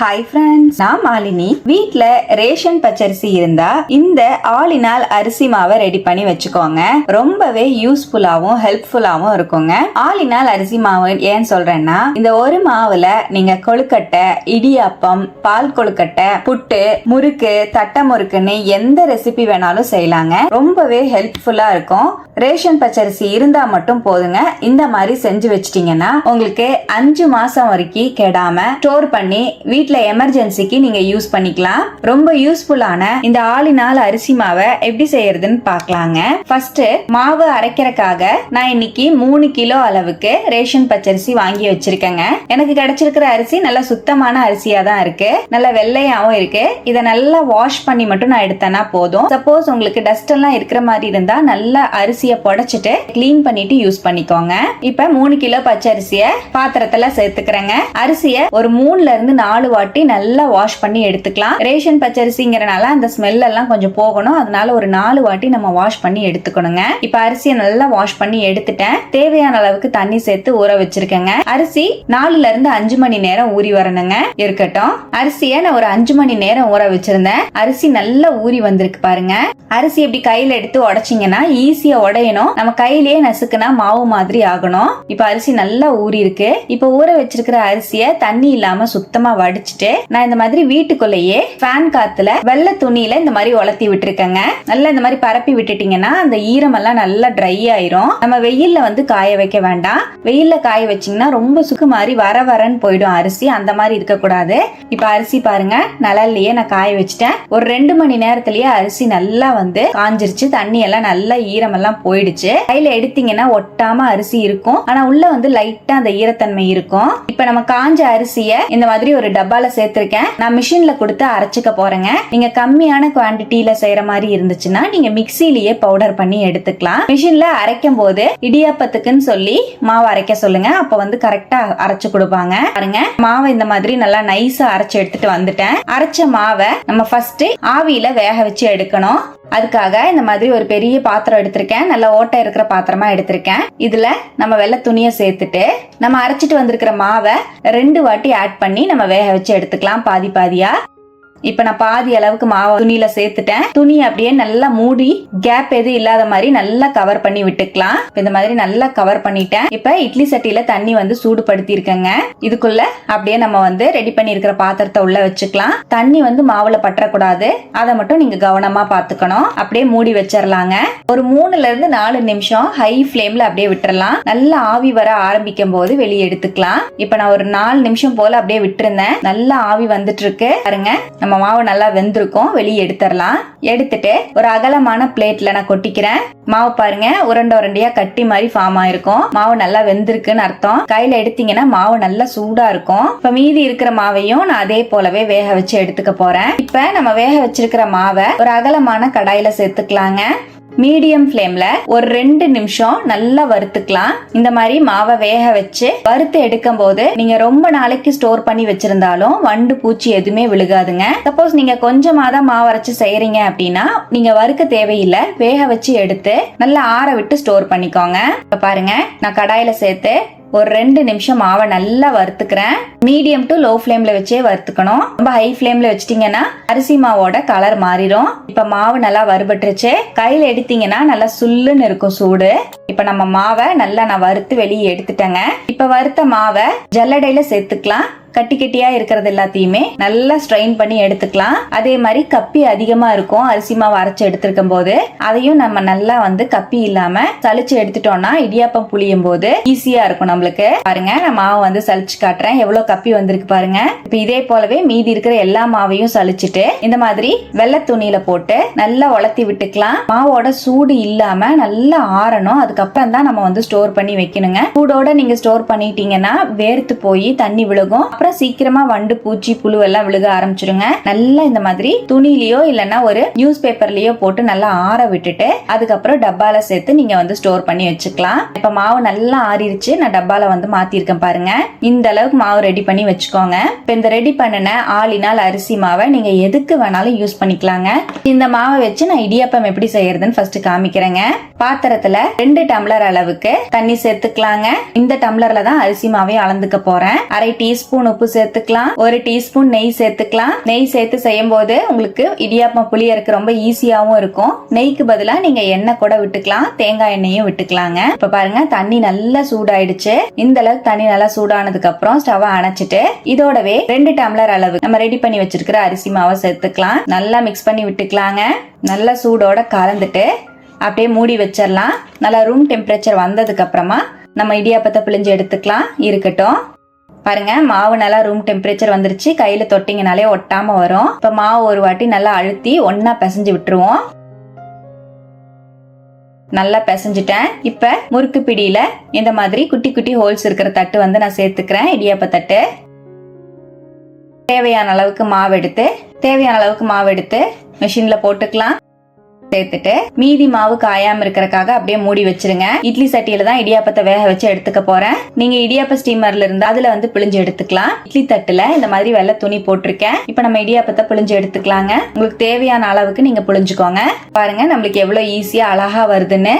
Hi friends நான் மாலினி. வீட்ல ration பச்சரிசி இருந்தா இந்த ஆளினால் அரிசி மாவை ரெடி பண்ணி வச்சுக்கோங்க. ரொம்பவே யூஸ்ஃபுல்லாவும் ஹெல்ப்ஃபுல்லாவும் இருக்குங்க. ஆளினால் அரிசி மாவு ஏன் சொல்றேன்னா இந்த ஒரு மாவுல நீங்க கொழுக்கட்டை இடியாப்பம் பால் கொழுக்கட்டை புட்டு முறுக்கு தட்டை முறுக்குன்னு எந்த ரெசிபி வேணாலும் செய்யலாங்க. ரொம்பவே ஹெல்ப்ஃபுல்லா இருக்கும். ரேஷன் பச்சரிசி இருந்தா மட்டும் போதுங்க. இந்த மாதிரி செஞ்சு வச்சிட்டீங்கன்னா உங்களுக்கு அஞ்சு மாசம் வரைக்கும் கெடாம ஸ்டோர் பண்ணி வீட்டில் எமர்ஜென்சிக்கு நீங்க யூஸ் பண்ணிக்கலாம். ரொம்ப யூஸ்ஃபுல்லான இந்த ஆளினால் அரிசி மாவை எப்படி செய்யறதுன்னு பார்க்கலாங்க. ஃபர்ஸ்ட் மாவு அரைக்கிறக்காக நான் இன்னைக்கு மூணு கிலோ அளவுக்கு ரேஷன் பச்சரிசி வாங்கி வச்சிருக்கேங்க. எனக்கு கிடைச்சிருக்கிற அரிசி நல்லா சுத்தமான அரிசியா தான் இருக்கு. நல்லா வெள்ளையாவும் இருக்கு. இதை நல்லா வாஷ் பண்ணி மட்டும் நான் எடுத்தேன்னா போதும். சப்போஸ் உங்களுக்கு டஸ்ட் எல்லாம் இருக்கிற மாதிரி இருந்தா நல்லா அரிசியை புடைச்சிட்டு கிளீன் பண்ணிட்டு யூஸ் பண்ணிக்கோங்க. இப்ப மூணு கிலோ பச்சரிசிய பாத்திரத்துல சேர்த்துக்கிறேங்க. அரிசிய ஒரு மூணுல இருந்து நாலு வாட்டி நல்லா வாஷ் பண்ணி எடுத்துக்கலாம். ரேஷன் பச்சரிசிங்கிறனால அந்த ஸ்மெல் எல்லாம் கொஞ்சம் போகணும். அதனால ஒரு நாலு வாட்டி நம்ம வாஷ் பண்ணி எடுத்துக்கணுங்க. இப்ப அரிசியை நல்லா வாஷ் பண்ணி எடுத்துட்டேன். தேவையான அளவுக்கு தண்ணி சேர்த்து ஊற வச்சிருக்கேங்க. அரிசி நாலுல இருந்து அஞ்சு மணி நேரம் ஊறி வரணுங்க. இருக்கட்டும். அரிசியை நான் ஒரு அஞ்சு மணி நேரம் ஊற வச்சிருந்தேன். அரிசி நல்லா ஊறி வந்திருக்கு பாருங்க. அரிசி எப்படி கையில எடுத்து உடைச்சிங்கன்னா ஈஸியா உடையணும். நம்ம கையிலேயே நசுக்குனா மாவு மாதிரி ஆகணும். இப்ப அரிசி நல்லா ஊறி இருக்கு இப்ப ஊற வச்சிருக்கிற அரிசிய தண்ணி இல்லாம சுத்தமா வச்சுட்டு நான் இந்த மாதிரி வீட்டுக்குள்ளேயே ஃபேன் காத்துல வெள்ளை துணியில இந்த மாதிரி உலர்த்தி விட்டுருக்கேங்க. நல்லா இந்த மாதிரி பரப்பி விட்டுட்டீங்கன்னா அந்த ஈரம் எல்லாம் நல்லா ட்ரை ஆயிரும். நம்ம வெயில்ல வந்து காய வைக்க வேண்டாம். வெயில்ல காய வச்சீங்கன்னா ரொம்ப சுக்கு மாதிரி வர வரன்னு போயிடும் அரிசி. அந்த மாதிரி இருக்க கூடாது இப்ப அரிசி பாருங்க நிழல்லையே நான் காய வச்சுட்டேன். ஒரு ரெண்டு மணி நேரத்திலேயே அரிசி நல்லா வந்து காஞ்சிருச்சு. தண்ணி எல்லாம் நல்லா ஈரம் எல்லாம் போயிடுச்சு. கையில எடுத்தீங்கன்னா ஒட்டாம அரிசி இருக்கும். ஆனா உள்ள வந்து லைட்டா அந்த ஈரத்தன்மை இருக்கும். இப்ப நம்ம காஞ்ச அரிசிய இந்த மாதிரி ஒரு டப்பால சேர்த்திருக்கேன். நான் மிஷின்ல கொடுத்து அரைச்சுக்க போறேங்க. நீங்க கம்மியான குவான்டிட்டியில செய்யற மாதிரி இருந்துச்சுன்னா நீங்க மிக்சிலேயே பவுடர் பண்ணி எடுத்துக்கலாம். மிஷின்ல அரைக்கும் போது இடியாப்பத்துக்குன்னு சொல்லி மாவு அரைக்க சொல்லுங்க. அப்ப வந்து கரெக்டா அரைச்சு கொடுப்பாங்க. பாருங்க. மாவை இந்த மாதிரி நல்லா நைஸா அரைச்சு எடுத்துட்டு வந்துட்டேன். அரைச்ச மாவை நம்ம ஃபர்ஸ்ட் ஆவியில வேக வச்சு எடுக்கணும். அதுக்காக இந்த மாதிரி ஒரு பெரிய பாத்திரம் எடுத்திருக்கேன். நல்ல ஓட்டை இருக்கிற பாத்திரமா எடுத்திருக்கேன். இதுல நம்ம வெள்ளை துணியை சேர்த்துட்டு நம்ம அரைச்சிட்டு வந்திருக்கிற மாவை ரெண்டு வாட்டி ஆட் பண்ணி நம்ம வேக வச்சு எடுத்துக்கலாம் பாதி பாதியா. இப்ப நான் பாதி அளவுக்கு மாவை துணியில சேர்த்துட்டேன். துணி அப்படியே நல்லா மூடி கேப் எதுவும் இல்லாத மாதிரி நல்லா கவர் பண்ணி விட்டுக்கலாம். இந்த மாதிரி நல்லா கவர் பண்ணிட்டேன். இப்ப இட்லி சட்டியில தண்ணி வந்து சூடுபடுத்தி இருக்கேங்க இதுக்குள்ள அப்படியே நம்ம வந்து ரெடி பண்ணி இருக்கிற பாத்திரத்தை உள்ள வச்சுக்கலாம். தண்ணி வந்து மாவுல பற்றக்கூடாது. அதை மட்டும் நீங்க கவனமா பாத்துக்கணும் அப்படியே மூடி வச்சிடலாங்க ஒரு மூணுல இருந்து நாலு நிமிஷம் ஹை ஃபிளேம்ல அப்படியே விட்டுறலாம் நல்லா ஆவி வர ஆரம்பிக்கும் போது வெளியே எடுத்துக்கலாம். இப்ப நான் ஒரு நாலு நிமிஷம் போல அப்படியே விட்டுருந்தேன். நல்லா ஆவி வந்துட்டு இருக்கு. பாருங்க. நம்ம மாவு நல்லா வெந்திருக்கும். வெளியே எடுத்துடலாம். எடுத்துட்டு ஒரு அகலமான பிளேட்ல நான் கொட்டிக்கிறேன். மாவு பாருங்க உருண்டை உருண்டையா கட்டி மாதிரி ஃபார்ம் ஆயிருக்கும். மாவு நல்லா வெந்திருக்குன்னு அர்த்தம். கையில எடுத்தீங்கன்னா மாவு நல்லா சூடா இருக்கும். இப்ப மீதி இருக்கிற மாவையும் நான் அதே போலவே வேக வச்சு எடுத்துக்க போறேன். இப்ப நம்ம வேக வச்சிருக்கிற மாவை ஒரு அகலமான கடாயில சேர்த்துக்கலாங்க. மீடியம் ஃப்ளேம்ல ஒரு ரெண்டு நிமிஷம் நல்லா வறுத்துக்கலாம். இந்த மாதிரி மாவை வேக வச்சு வறுத்து எடுக்கும் போது நீங்க ரொம்ப நாளைக்கு ஸ்டோர் பண்ணி வச்சிருந்தாலும் வண்டு பூச்சி எதுவுமே விழுகாதுங்க. சப்போஸ் நீங்க கொஞ்சமா தான் மாவு அரைச்சு செய்யறீங்க அப்படின்னா நீங்க வறுக்க தேவையில்லை. வேக வச்சு எடுத்து நல்லா ஆற விட்டு ஸ்டோர் பண்ணிக்கோங்க. இப்ப பாருங்க நான் கடாயில சேர்த்து ஒரு ரெண்டு நிமிஷம் மாவை நல்லா வறுத்துக்கிறேன். மீடியம் டு லோ ஃப்ளேம்ல வச்சே வறுத்துக்கணும். ரொம்ப ஹை ஃப்ளேம்ல வச்சிட்டீங்கன்னா அரிசி மாவோட கலர் மாறிடும் இப்ப மாவு நல்லா வறுபட்டுருச்சு. கையில எடுத்தீங்கன்னா நல்லா சுல்லுன்னு இருக்கும் சூடு. இப்ப நம்ம மாவை நல்லா நான் வறுத்து வெளியே எடுத்துட்டேங்க. இப்ப வறுத்த மாவை ஜல்லடையில சேர்த்துக்கலாம். கட்டி கட்டியா இருக்கிறது எல்லாத்தையுமே நல்லா ஸ்ட்ரெயின் பண்ணி எடுத்துக்கலாம். அதே மாதிரி கப்பி அதிகமா இருக்கும். அரிசி மாவு அரைச்சு எடுத்திருக்கும் போது அதையும் நம்ம நல்லா வந்து கப்பி இல்லாம சளிச்சு எடுத்துட்டோம்னா இடியாப்பம் புளியும் போது ஈஸியா இருக்கும் நம்மளுக்கு. பாருங்க நான் மாவு வந்து சளிச்சு காட்டுறேன். எவ்வளவு கப்பி வந்திருக்கு பாருங்க. இப்ப இதே போலவே மீதி இருக்கிற எல்லா மாவையும் சளிச்சுட்டு இந்த மாதிரி வெள்ளை துணியில போட்டு நல்லா உலர்த்தி விட்டுக்கலாம். மாவோட சூடு இல்லாம நல்லா ஆறணும். அதுக்கப்புறம் தான் நம்ம வந்து ஸ்டோர் பண்ணி வைக்கணுங்க. சூடோட நீங்க ஸ்டோர் பண்ணிட்டீங்கன்னா வேர்த்து போய் தண்ணி விழுகும். அப்புறம் சீக்கிரமா வண்டு பூச்சி புழு எல்லாம் விழுக ஆரம்பிச்சிருங்க. நல்லா இந்த மாதிரி துணிலயோ இல்லைன்னா ஒரு நியூஸ் பேப்பர்லயோ போட்டு நல்லா ஆற விட்டுட்டு அதுக்கப்புறம் டப்பால சேர்த்து நீங்க வந்து ஸ்டோர் பண்ணி வச்சுக்கலாம். இப்ப மாவு நல்லா ஆறிடுச்சு நான் டப்பால வந்து மாத்திருக்கேன் பாருங்க. இந்த அளவுக்கு மாவு ரெடி பண்ணி வச்சுக்கோங்க. இப்ப இந்த ரெடி பண்ணின ஆளினால் அரிசி மாவை நீங்க எதுக்கு வேணாலும் யூஸ் பண்ணிக்கலாங்க. இந்த மாவை வச்சு நான் இடியாப்பம் எப்படி செய்யறதுன்னு ஃபர்ஸ்ட் காமிக்கிறேங்க. பாத்திரத்துல ரெண்டு டம்ளர் அளவுக்கு தண்ணி சேர்த்துக்கலாங்க. இந்த டம்ளர்ல தான் அரிசி மாவை அளந்துக்க போறேன். அரை டீஸ்பூன் உப்பு சேர்த்துக்கலாம். ஒரு டீஸ்பூன் நெய் சேர்த்துக்கலாம். நெய் சேர்த்து செய்யும் போது உங்களுக்கு இடியாப்பம் புளியறக்கு ரொம்ப ஈஸியாகவும் இருக்கும். நெய்க்கு பதிலா நீங்க எண்ணெய் கூட விட்டுக்கலாம். தேங்காய் எண்ணெயும் விட்டுக்கலாங்க. இப்ப பாருங்க தண்ணி நல்லா சூடாயிடுச்சு. இந்த அளவுக்கு தண்ணி நல்லா சூடானதுக்கு அப்புறம் ஸ்டவ் அணைச்சிட்டு இதோடவே ரெண்டு டம்ளர் அளவு நம்ம ரெடி பண்ணி வச்சிருக்கிற அரிசி மாவை சேர்த்துக்கலாம். நல்லா மிக்ஸ் பண்ணி விட்டுக்கலாங்க. நல்லா சூடோட கலந்துட்டு அப்படியே மூடி வச்சிடலாம். நல்லா ரூம் டெம்பரேச்சர் வந்ததுக்கு அப்புறமா நம்ம இடியாப்பத்தை பிழிஞ்சு எடுத்துக்கலாம். இருக்கட்டும். பாருங்க மாவு நல்லா ரூம் டெம்பரேச்சர் வந்துருச்சு. கையில தொட்டிங்கனாலே ஒட்டாம வரும். இப்ப மாவு ஒரு வாட்டி நல்லா அழுத்தி ஒன்னா பிசைஞ்சு விட்டுருவோம். நல்லா பிசைஞ்சிட்டேன். இப்ப முறுக்கு பிடியில இந்த மாதிரி குட்டி குட்டி ஹோல்ஸ் இருக்கிற தட்டு வந்து நான் சேர்த்துக்கிறேன். இடியாப்ப தட்டு. தேவையான அளவுக்கு மாவு எடுத்து தேவையான அளவுக்கு மாவு எடுத்து மிஷின்ல போட்டுக்கலாம். சேர்த்துட்டு மீதி மாவு காயாம இருக்கிறக்காக அப்படியே மூடி வச்சிருங்க. இட்லி சட்டியில தான் இடியாப்பத்தை வேக வச்சு எடுத்துக்க போறேன். நீங்க இடியாப்ப ஸ்டீமர்ல இருந்து அதுல வந்து பிழிஞ்சு எடுத்துக்கலாம். இட்லி தட்டுல இந்த மாதிரி வெள்ளை துணி போட்டிருக்கேன். இப்ப நம்ம இடியாப்பத்தை பிழிஞ்சு எடுத்துக்கலாங்க. உங்களுக்கு தேவையான அளவுக்கு நீங்க பிழிஞ்சுக்கோங்க. பாருங்க நம்மளுக்கு எவ்வளவு ஈஸியா அழகா வருதுன்னு.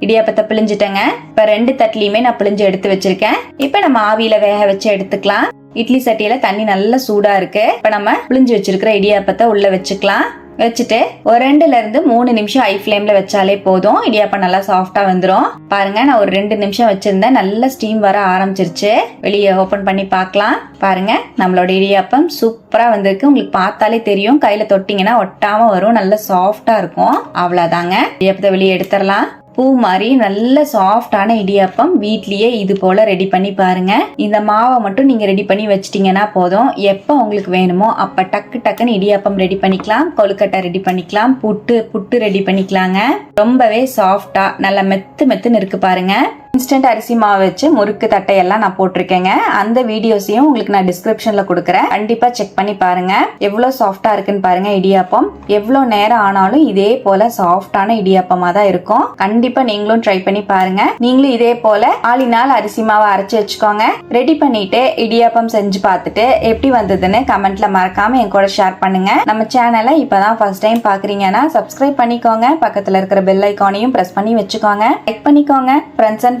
இடியாப்பத்தை பிழிஞ்சிட்டேங்க. இப்ப ரெண்டு தட்டுலயுமே நான் பிழிஞ்சு எடுத்து வச்சிருக்கேன். இப்ப நம்ம ஆவியில வேக வச்சு எடுத்துக்கலாம். இட்லி சட்டியில தண்ணி நல்லா சூடா இருக்கு. இப்ப நம்ம பிழிஞ்சு வச்சிருக்கிற இடியாப்பத்தை உள்ள வச்சுக்கலாம். வச்சுட்டு ஒரு ரெண்டுல இருந்து மூணு நிமிஷம் ஹை ஃப்ளேமில் வச்சாலே போதும். இடியாப்பம் நல்லா சாஃப்டா வந்துடும் பாருங்க நான் ஒரு ரெண்டு நிமிஷம் வச்சிருந்தேன். நல்ல ஸ்டீம் வர ஆரம்பிச்சிருச்சு. வெளியே ஓபன் பண்ணி பார்க்கலாம். பாருங்க நம்மளோட இடியாப்பம் சூப்பரா வந்திருக்கு. உங்களுக்கு பார்த்தாலே தெரியும். கையில தொட்டிங்கன்னா ஒட்டாம வரும். நல்ல சாஃப்டா இருக்கும். அவ்வளவுதாங்க. இடியாப்பத்தை வெளியே எடுத்துடலாம். பூ மாதிரி நல்ல சாஃப்டான இடியாப்பம் வீட்லேயே இது போல ரெடி பண்ணி பாருங்க. இந்த மாவை மட்டும் நீங்க ரெடி பண்ணி வச்சிட்டீங்கன்னா போதும். எப்போ உங்களுக்கு வேணுமோ அப்ப டக்கு டக்குன்னு இடியாப்பம் ரெடி பண்ணிக்கலாம். கொழுக்கட்டை ரெடி பண்ணிக்கலாம். புட்டு புட்டு ரெடி பண்ணிக்கலாங்க. ரொம்பவே சாஃப்டா நல்ல மெத்து மெத்துன்னு இருக்கு பாருங்க. இன்ஸ்டன்ட் அரிசி மாவு வச்சு முறுக்கு தட்டையெல்லாம் நான் போட்டிருக்கேங்க. அந்த வீடியோஸையும் உங்களுக்கு நான் டிஸ்கிரிப்ஷன்ல கொடுக்குறேன். கண்டிப்பா செக் பண்ணி பாருங்க. எவ்வளவு சாஃப்டா இருக்குன்னு பாருங்க இடியாப்பம். எவ்வளவு நேரம் ஆனாலும் இதே போல சாஃப்டான இடியாப்பமா தான் இருக்கும். கண்டிப்பா நீங்களும் ட்ரை பண்ணி பாருங்க. நீங்களும் இதே போல நாள் அரிசி மாவை அரைச்சி வச்சுக்கோங்க. ரெடி பண்ணிட்டு இடியாப்பம் செஞ்சு பார்த்துட்டு எப்படி வந்ததுன்னு கமெண்ட்ல மறக்காம என் கூட ஷேர் பண்ணுங்க. நம்ம சேனலை இப்பதான் ஃபர்ஸ்ட் டைம் பாக்குறீங்கன்னா சப்ஸ்கிரைப் பண்ணிக்கோங்க. பக்கத்துல இருக்கிற பெல் ஐக்கானையும் பிரஸ் பண்ணி வச்சுக்கோங்க. லைக் பண்ணிக்கோங்க. Friends and